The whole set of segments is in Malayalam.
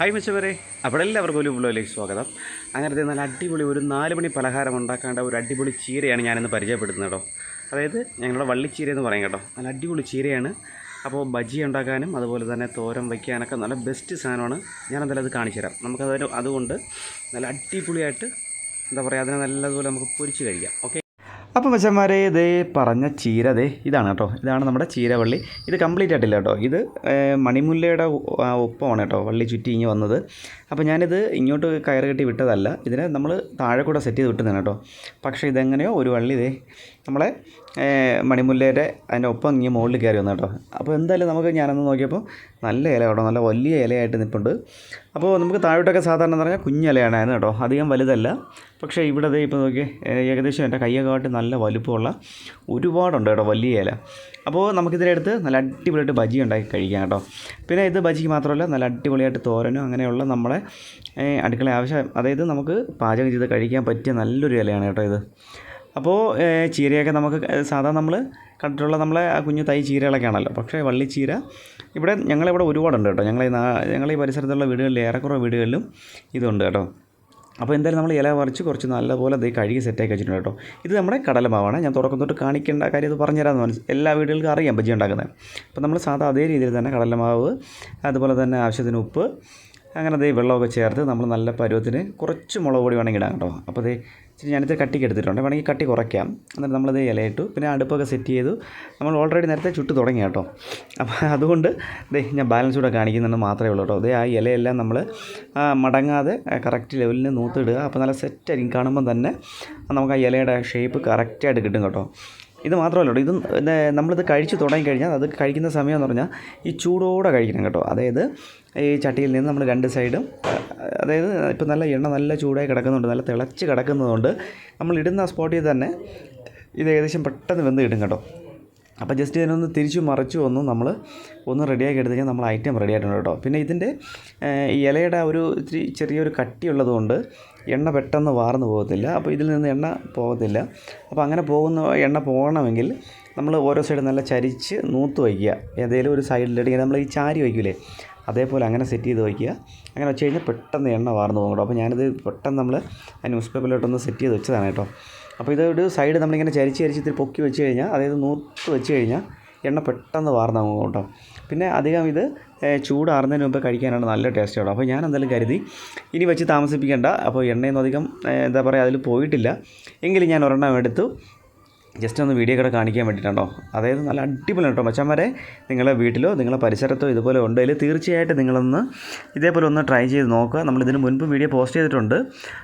ഹായ് മെച്ചവരെ. അവിടെ എല്ലാവർക്കും ഒരു സ്വാഗതം. അങ്ങനത്തെ നല്ല അടിപൊളി ഒരു നാല് മണി പലഹാരം ഉണ്ടാക്കേണ്ട ഒരു അടിപൊളി ചീരയാണ് ഞാനിന്ന് പരിചയപ്പെടുത്തുന്നത് കേട്ടോ. അതായത് ഞങ്ങളുടെ വള്ളിച്ചീര എന്ന് പറയും കേട്ടോ. നല്ല അടിപൊളി ചീരയാണ്. അപ്പോൾ ബജി ഉണ്ടാക്കാനും അതുപോലെ തന്നെ തോരൻ വയ്ക്കാനൊക്കെ നല്ല ബെസ്റ്റ് സാധനമാണ്. ഞാൻ എന്തായാലും അത് കാണിച്ചു തരാം. നമുക്കതൊരു അതുകൊണ്ട് നല്ല അടിപൊളിയായിട്ട് എന്താ പറയുക അതിനെ നല്ലതുപോലെ നമുക്ക് പൊരിച്ച് കഴിക്കാം. ഓക്കെ? അപ്പോൾ മച്ചന്മാരെ ഇതേ പറഞ്ഞ ചീര ദേ ഇതാണ് കേട്ടോ. ഇതാണ് നമ്മുടെ ചീരവള്ളി. ഇത് കംപ്ലീറ്റ് ആയിട്ടില്ല കേട്ടോ. ഇത് മണിമുല്ലയുടെ ഒപ്പമാണ് കേട്ടോ. വള്ളി ചുറ്റി ഇങ്ങ് വന്നത്. അപ്പോൾ ഞാനിത് ഇങ്ങോട്ട് കയറ് കെട്ടി വിട്ടതല്ല. ഇതിനെ നമ്മൾ താഴെ കൂടെ സെറ്റ് ചെയ്ത് വിട്ടതാണ് കേട്ടോ. പക്ഷേ ഇതെങ്ങനെയോ ഒരു വള്ളി ഇതേ നമ്മളെ മണിമുല്ലേന്റെ അതിന്റെ ഒപ്പം ഇങ്ങനെ മുകളിൽ കയറി വന്നു കേട്ടോ. അപ്പോൾ എന്തായാലും നമുക്ക് ഞാനൊന്ന് നോക്കിയപ്പോൾ നല്ല ഇല കേട്ടോ നല്ല വലിയ ഇലയായിട്ട് നിൽപ്പുണ്ട് അപ്പോൾ നമുക്ക് താഴോട്ടൊക്കെ സാധാരണ എന്ന് പറഞ്ഞാൽ കുഞ്ഞിലയാണ് കേട്ടോ. അധികം വലുതല്ല. പക്ഷേ ഇവിടെ ദേ ഇപ്പോൾ നോക്കി ഏകദേശം എന്റെ കയ്യൊക്കെ നല്ല വലുപ്പമുള്ള ഒരുപാടുണ്ട് കേട്ടോ വലിയ ഇല. അപ്പോൾ നമുക്കിതിനടുത്ത് നല്ല അടിപൊളിയായിട്ട് ബജി ഉണ്ടാക്കി കഴിക്കാം കേട്ടോ. പിന്നെ ഇത് ബജിക്ക് മാത്രമല്ല നല്ല അടിപൊളിയായിട്ട് തോരനും അങ്ങനെയുള്ള നമ്മളെ അടുക്കള ആവശ്യം അതായത് നമുക്ക് പാചകം ചെയ്ത് കഴിക്കാൻ പറ്റിയ നല്ലൊരു ഇലയാണ് കേട്ടോ ഇത്. അപ്പോൾ ചീരയൊക്കെ നമുക്ക് സാധാരണ നമ്മൾ കണ്ടിട്ടുള്ള നമ്മളെ ആ കുഞ്ഞു തൈ ചീരകളൊക്കെ ആണല്ലോ. പക്ഷേ വള്ളിച്ചീര ഇവിടെ ഞങ്ങളിവിടെ ഒരുപാടുണ്ട് കേട്ടോ. ഞങ്ങൾ ഞങ്ങൾ ഈ പരിസരത്തുള്ള വീടുകളിൽ ഏറെക്കുറെ വീടുകളിലും ഇതുണ്ട് കേട്ടോ. അപ്പോൾ എന്തായാലും നമ്മൾ ഇല പറിച്ച് കുറച്ച് നല്ലപോലെ ഇത് കഴുകി സെറ്റാക്കി വെച്ചിട്ടുണ്ട് കേട്ടോ. ഇത് നമ്മുടെ കടലമാവാണ് ഞാൻ തുടക്കം തൊട്ട് കാണിക്കേണ്ട കാര്യം ഇത് പറഞ്ഞുതരാമെന്ന് മനസ്സിൽ എല്ലാ വീടുകൾക്കും അറിയാം ബജ്ജി ഉണ്ടാക്കുന്നത് അപ്പോൾ നമ്മൾ സാധാ അതേ രീതിയിൽ തന്നെ കടലമാവ് അതുപോലെ തന്നെ ആവശ്യത്തിന് ഉപ്പ് അങ്ങനെ അതേ വെള്ളമൊക്കെ ചേർത്ത് നമ്മൾ നല്ല പരുവത്തിന് കുറച്ച് മുളക് പൊടി വേണമെങ്കിൽ ഇടാം കേട്ടോ. അപ്പോൾ അതേ ഇച്ചിരി ഞാനിത് കട്ടിക്ക് എടുത്തിട്ടുണ്ട്. വേണമെങ്കിൽ കട്ടി കുറയ്ക്കാം. എന്നിട്ട് നമ്മളത് ഇലയിട്ടു. പിന്നെ അടുപ്പൊക്കെ സെറ്റ് ചെയ്തു. നമ്മൾ ഓൾറെഡി നേരത്തെ ചുട്ട് തുടങ്ങി കേട്ടോ. അപ്പോൾ അതുകൊണ്ട് ദേ ഞാൻ ബാലൻസ് കൂടെ കാണിക്കുന്നുണ്ട് മാത്രമേ ഉള്ളൂ കേട്ടോ. അതേ ആ ഇലയെല്ലാം നമ്മൾ മടങ്ങാതെ കറക്റ്റ് ലെവലിൽ നൂത്തിടുക. അപ്പോൾ നല്ല സെറ്റായിരിക്കും കാണുമ്പോൾ തന്നെ നമുക്ക് ആ ഇലയുടെ ഷേപ്പ് കറക്റ്റായിട്ട് കിട്ടും കേട്ടോ. ഇത് മാത്രമല്ല കേട്ടോ ഇത് നമ്മളിത് കഴിച്ച് തുടങ്ങി കഴിഞ്ഞാൽ അത് കഴിക്കുന്ന സമയം എന്ന് പറഞ്ഞാൽ ഈ ചൂടോടെ കഴിക്കണം കേട്ടോ. അതായത് ഈ ചട്ടിയിൽ നിന്ന് നമ്മൾ രണ്ട് സൈഡും അതായത് ഇപ്പോൾ നല്ല എണ്ണ നല്ല ചൂടായി കിടക്കുന്നുണ്ട് നല്ല തിളച്ച് കിടക്കുന്നതുകൊണ്ട് നമ്മൾ ഇടുന്ന സ്പോട്ടിൽ തന്നെ ഇത് ഏകദേശം പെട്ടെന്ന് വെന്ത് കിട്ടും കേട്ടോ. അപ്പോൾ ജസ്റ്റ് ഇതിനൊന്ന് തിരിച്ചു മറിച്ചു ഒന്ന് നമ്മൾ ഒന്ന് റെഡിയാക്കി എടുത്ത് കഴിഞ്ഞാൽ നമ്മൾ ഐറ്റം റെഡി ആയിട്ടുണ്ട് കേട്ടോ. പിന്നെ ഇതിന്റെ ഇലയുടെ ഒരു ഇത്തിരി ചെറിയൊരു കട്ടിയുള്ളതുകൊണ്ട് എണ്ണ പെട്ടെന്ന് വാർന്നു പോകത്തില്ല. അപ്പോൾ ഇതിൽ നിന്ന് എണ്ണ പോകത്തില്ല. അപ്പോൾ അങ്ങനെ പോകുന്ന എണ്ണ പോകണമെങ്കിൽ നമ്മൾ ഓരോ സൈഡ് നല്ല ചരിച്ച് നൂത്ത് വയ്ക്കുക. ഏതെങ്കിലും ഒരു സൈഡിലിട്ട് നമ്മൾ ഈ ചാരി വയ്ക്കില്ലേ അതേപോലെ അങ്ങനെ സെറ്റ് ചെയ്ത് വയ്ക്കുക. അങ്ങനെ വെച്ച് കഴിഞ്ഞാൽ പെട്ടെന്ന് എണ്ണ വാർന്നു പോകും കേട്ടോ. അപ്പോൾ ഞാനിത് പെട്ടെന്ന് നമ്മൾ ആ ന്യൂസ് പേപ്പറിലോട്ടൊന്ന് സെറ്റ് ചെയ്ത് വെച്ചതാണ് കേട്ടോ. അപ്പോൾ ഇതൊരു സൈഡ് നമ്മളിങ്ങനെ ചരിച്ച് ചരിച്ച് ഇത്തിരി പൊക്കി വെച്ച് കഴിഞ്ഞാൽ അതായത് നൂത്ത് വെച്ച് കഴിഞ്ഞാൽ എണ്ണ പെട്ടെന്ന് വാർന്നാകും കേട്ടോ. പിന്നെ അധികം ഇത് ചൂടാറുന്നതിന് മുമ്പ് കഴിക്കാനാണ് നല്ല ടേസ്റ്റ് കേട്ടോ. അപ്പോൾ ഞാൻ എന്തായാലും കരുതി ഇനി വെച്ച് താമസിപ്പിക്കേണ്ട. അപ്പോൾ എണ്ണയൊന്നും അധികം എന്താ പറയുക അതിൽ പോയിട്ടില്ല. എങ്കിലും ഞാൻ ഒരെണ്ണം എടുത്തു. ജസ്റ്റ് ഒന്ന് വീഡിയോ കൂടെ കാണിക്കാൻ വേണ്ടിയിട്ടാണോ അതായത് നല്ല അടിപൊളിയാണ് കേട്ടോ മച്ചന്മാരെ നിങ്ങളുടെ വീട്ടിലോ നിങ്ങളുടെ പരിസരത്തോ ഇതുപോലെ ഉണ്ടെങ്കിൽ തീർച്ചയായിട്ടും നിങ്ങളൊന്ന് ഇതേപോലെ ഒന്ന് ട്രൈ ചെയ്ത് നോക്കുക. നമ്മൾ ഇതിന് മുൻപ് വീഡിയോ പോസ്റ്റ് ചെയ്തിട്ടുണ്ട്.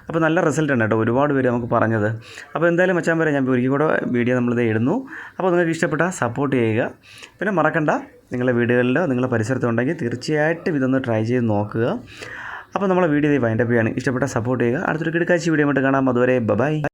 അപ്പോൾ നല്ല റിസൾട്ട് ഉണ്ട് കേട്ടോ ഒരുപാട് പേര് നമുക്ക് പറഞ്ഞത്. അപ്പോൾ എന്തായാലും മച്ചന്മാരെ ഞാൻ ഒരിക്കൽ കൂടെ വീഡിയോ നമ്മളിത് ഇടുന്നു. അപ്പോൾ നിങ്ങൾക്ക് ഇഷ്ടപ്പെട്ട സപ്പോർട്ട് ചെയ്യുക. പിന്നെ മറക്കണ്ട നിങ്ങളുടെ വീടുകളിലോ നിങ്ങളുടെ പരിസരത്തോ ഉണ്ടെങ്കിൽ തീർച്ചയായിട്ടും ഇതൊന്ന് ട്രൈ ചെയ്ത് നോക്കുക. അപ്പോൾ നമ്മളെ വീഡിയോ ഇത് വൈൻഡപ്പ് ചെയ്യാണ് ഇഷ്ടപ്പെട്ട സപ്പോർട്ട് ചെയ്യുക. അടുത്തൊരു കിടക്കാഴ്ച വീഡിയോ ആയിട്ട് കാണാം. അതുവരെ ബൈ